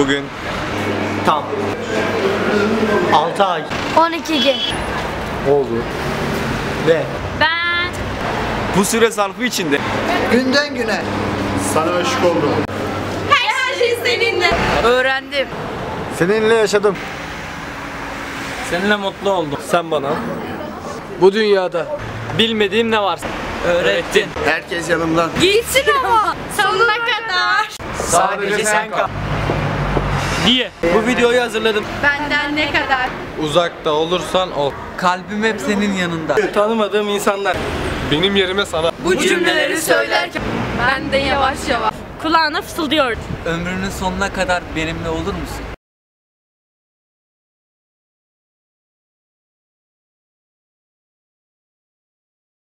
Bugün Tam. 6 ay 12 gün. oldu. Ve Ben bu süre zarfı içinde Günden güne. sana aşık oldum. her şey seninle. Öğrendim. Seninle yaşadım. Seninle mutlu oldum. sen bana Bu dünyada bilmediğim ne varsa öğrettin. Herkes yanımdan. Gitsin ama sonuna kadar. Sadece sen kal. Diye bu videoyu hazırladım. Benden ne kadar? Uzakta olursan ol. Kalbim hep senin yanında. Tanımadığım insanlar. Benim yerime sana. Bu cümleleri Ben de yavaş yavaş. Kulağına fısıldıyor. Ömrünün sonuna kadar benimle olur musun?